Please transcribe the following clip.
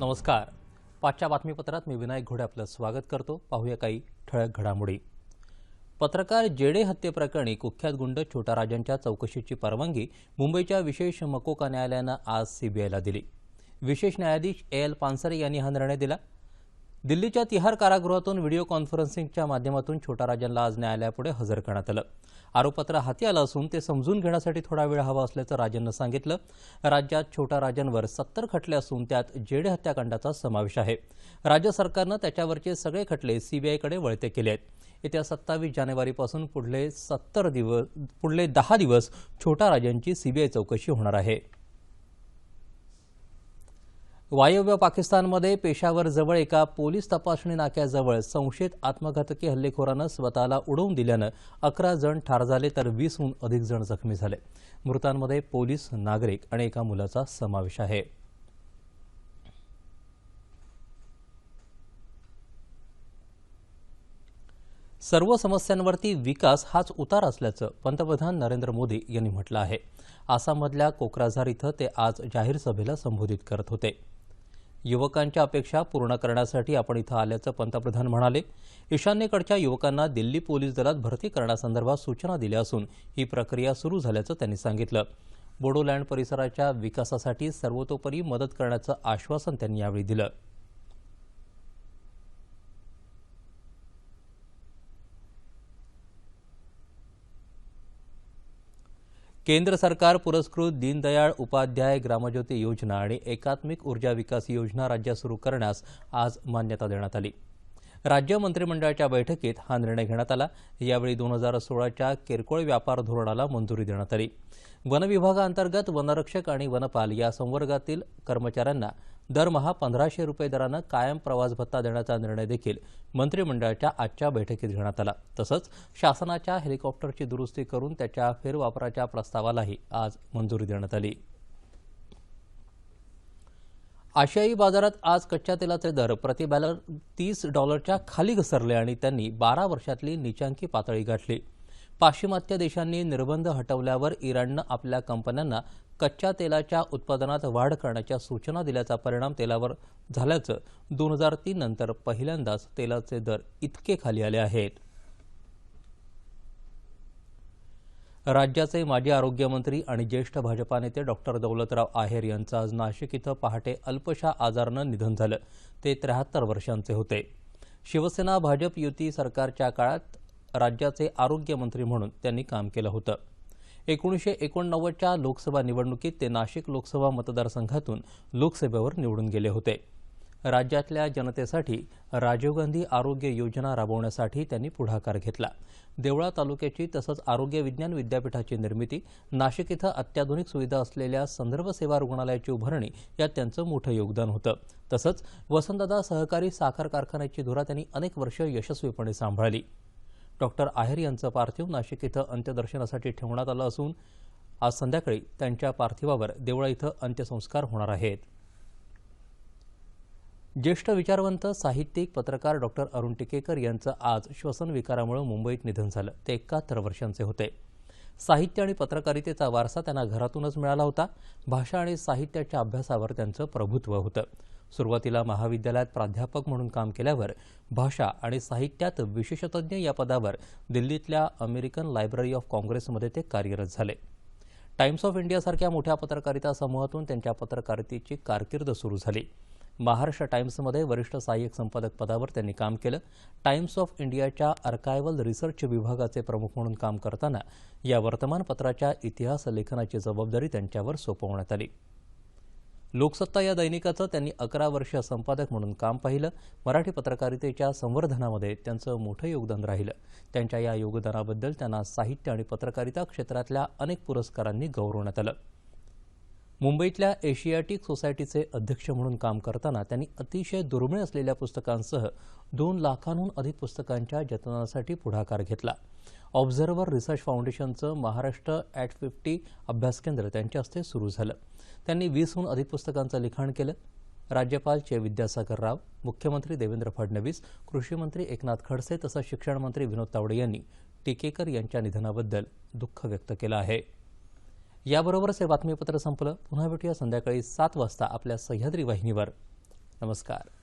नमस्कार. पाचच्या बातमीपत्रात मी विनायक घोडे आपलं स्वागत करतो. पाहूया काही ठळक घडामोडी. पत्रकार जेडे हत्येप्रकरणी कुख्यात गुंड छोटा राजांच्या चौकशीची परवानगी मुंबईच्या विशेष मकोका न्यायालयानं आज सीबीआयला दिली. विशेष न्यायाधीश ए एल पानसरे यांनी हा निर्णय दिला. दिल्लीच्या तिहार कारागृहातून व्हिडिओ कॉन्फरन्सिंगच्या माध्यमातून छोटा राजांना आज न्यायालयापुढे हजर करण्यात आलं. आरोपपत्र हाती आलं असून ते समजून घेण्यासाठी थोडा वेळ हवा असल्याचं राजांना सांगितलं. राज्यात छोटा राजांवर सत्तर खटले असून त्यात जेडे हत्याकांडाचा समावेश आहे. राज्य सरकारनं त्याच्यावरचे सगळे खटले सीबीआयकडे वळते केले आहेत. येत्या सत्तावीस जानेवारीपासून पुढले सत्तर दिवस पुढले दहा दिवस छोटा राजांची सीबीआय चौकशी होणार आहे. वायव्य पाकिस्तानमध्ये पेशावर जवळ एका पोलीस तपासणी नाक्याजवळ संशयित आत्मघातकी हल्लेखोरानं स्वतःला उडवून दिल्यानं अकरा जण ठार झाले तर वीसहून अधिक जण जखमी झाले. मृतांमध्ये पोलीस नागरिक आणि एका मुलाचा समावेश आहे. सर्व समस्यांवरती विकास हाच उतार असल्याचं पंतप्रधान नरेंद्र मोदी यांनी म्हटलं आहे. आसाममधल्या कोक्राझार इथं ते आज जाहीर सभेला संबोधित करत होते. युवकांच्या अपेक्षा पूर्ण करण्यासाठी आपण इथं आल्याचं पंतप्रधान म्हणाले. ईशान्येकडच्या युवकांना दिल्ली पोलीस दलात भरती करण्यासंदर्भात सूचना दिल्या असून ही प्रक्रिया सुरू झाल्याचं त्यांनी सांगितलं. बोडोलँड परिसराच्या विकासासाठी सर्वतोपरी मदत करण्याचं आश्वासन त्यांनी यावेळी दिलं. केंद्र सरकार पुरस्कृत दीनदयाळ उपाध्याय ग्रामज्योती योजना आणि एकात्मिक ऊर्जा विकास योजना राज्यात सुरू करण्यास आज मान्यता देण्यात आली. राज्य मंत्रिमंडळाच्या बैठकीत हा निर्णय घेण्यात आला. यावेळी दोन हजार सोळाच्या किरकोळ व्यापार धोरणाला मंजुरी देण्यात आली. वनविभागाअंतर्गत वनरक्षक आणि वनपाल या संवर्गातील कर्मचाऱ्यांना दरमहा पंधराशे रुपये दरानं कायम प्रवास भत्ता देण्याचा निर्णय देखील मंत्रिमंडळाच्या आजच्या बैठकीत घेण्यात आला. तसंच शासनाच्या हेलिकॉप्टरची दुरुस्ती करून त्याच्या फेरवापराच्या प्रस्तावालाही आज मंजुरी देण्यात आली. आशियाई बाजारात आज कच्च्या तेलाचे दर प्रति बॅलर तीस डॉलरच्या खाली घसरले आणि त्यांनी बारा वर्षातली निचांकी पातळी गाठली. पाश्चिमात्य देशांनी निर्बंध हटवल्यावर इराणनं आपल्या कंपन्यांना कच्च्या तेलाच्या उत्पादनात वाढ करण्याच्या सूचना दिल्याचा परिणाम तेलावर झाल्याचं दोन हजार तीन नंतर पहिल्यांदाच तेलाचे दर इतके खाली आले आहेत. राज्याचे माजी आरोग्यमंत्री आणि ज्येष्ठ भाजपा नेते डॉक्टर दौलतराव आहेर यांचं आज नाशिक इथं पहाटे अल्पशा आजारानं निधन झालं. ते त्र्याहत्तर वर्षांचे होते. शिवसेना भाजप युती सरकारच्या काळात राज्याचे आरोग्यमंत्री म्हणून त्यांनी काम केलं होतं. एकोणीसशे एकोणनव्वदच्या लोकसभा निवडणुकीत ते नाशिक लोकसभा मतदारसंघातून लोकसभेवर निवडून गेले होते. राज्यातल्या जनतेसाठी राजीव गांधी आरोग्य योजना राबवण्यासाठी त्यांनी पुढाकार घेतला. देवळा तालुक्याची तसंच आरोग्य विज्ञान विद्यापीठाची निर्मिती नाशिक इथं अत्याधुनिक सुविधा असलेल्या संदर्भ सेवा रुग्णालयाची उभारणी यात त्यांचं मोठं योगदान होतं. तसंच वसंतदादा सहकारी साखर कारखान्याची धुरा त्यांनी अनेक वर्ष यशस्वीपणे सांभाळली. डॉक्टर आहेर यांचं पार्थिव नाशिक इथं अंत्यदर्शनासाठी ठेवण्यात आलं असून आज संध्याकाळी त्यांच्या पार्थिवावर देवळा इथं अंत्यसंस्कार होणार आहेत. ज्येष्ठ विचारवंत साहित्यिक पत्रकार डॉक्टर अरुण टिकेकर यांचं आज श्वसन विकारामुळे मुंबईत निधन झालं. ते एकाहत्तर वर्षांचे होते. साहित्य आणि पत्रकारितेचा वारसा त्यांना घरातूनच मिळाला होता. भाषा आणि साहित्याच्या अभ्यासावर त्यांचं प्रभुत्व होतं. सुरुवातीला महाविद्यालयात प्राध्यापक म्हणून काम केल्यावर भाषा आणि साहित्यात विशेषतज्ञ या पदावर दिल्लीतल्या अमेरिकन लायब्ररी ऑफ काँग्रेसमध्ये ते कार्यरत झाले. टाइम्स ऑफ इंडियासारख्या मोठ्या पत्रकारिता समूहातून त्यांच्या पत्रकारितेची कारकीर्द सुरू झाली. महाराष्ट्र टाइम्समध्ये वरिष्ठ सहाय्यक संपादक पदावर त्यांनी काम केलं. टाइम्स ऑफ इंडियाच्या अर्कायवल रिसर्च विभागाचे प्रमुख म्हणून काम करताना या वर्तमानपत्राच्या इतिहास लेखनाची जबाबदारी त्यांच्यावर सोपवण्यात आली. लोकसत्ता या दैनिकाचं त्यांनी अकरा वर्ष संपादक म्हणून काम पाहिलं. मराठी पत्रकारितेच्या संवर्धनामध्ये त्यांचं मोठं योगदान राहिलं. त्यांच्या या योगदानाबद्दल त्यांना साहित्य आणि पत्रकारिता क्षेत्रातल्या अनेक पुरस्कारांनी गौरवण्यात आलं. मुंबईतल्या एशियाटिक सोसायटीचे अध्यक्ष म्हणून काम करताना त्यांनी अतिशय दुर्मिळ असलेल्या पुस्तकांसह दोन लाखांहून अधिक पुस्तकांच्या जतनासाठी पुढाकार घेतला. ऑब्झर्व्हर रिसर्च फाउंडेशनचं महाराष्ट्र ॲट फिफ्टी अभ्यास केंद्र त्यांच्या हस्ते सुरू झालं. त्यांनी वीसहून अधिक पुस्तकांचं लिखाण केलं. राज्यपाल चे विद्यासागर राव मुख्यमंत्री देवेंद्र फडणवीस कृषीमंत्री एकनाथ खडसे तसंच शिक्षण मंत्री विनोद तावडे यांनी टिकेकर यांच्या निधनाबद्दल दुःख व्यक्त केलं आहे. याबरोबरच हे बातमीपत्र संपलं. पुन्हा भेटूया संध्याकाळी सात वाजता आपल्या सह्याद्री वाहिनीवर. नमस्कार.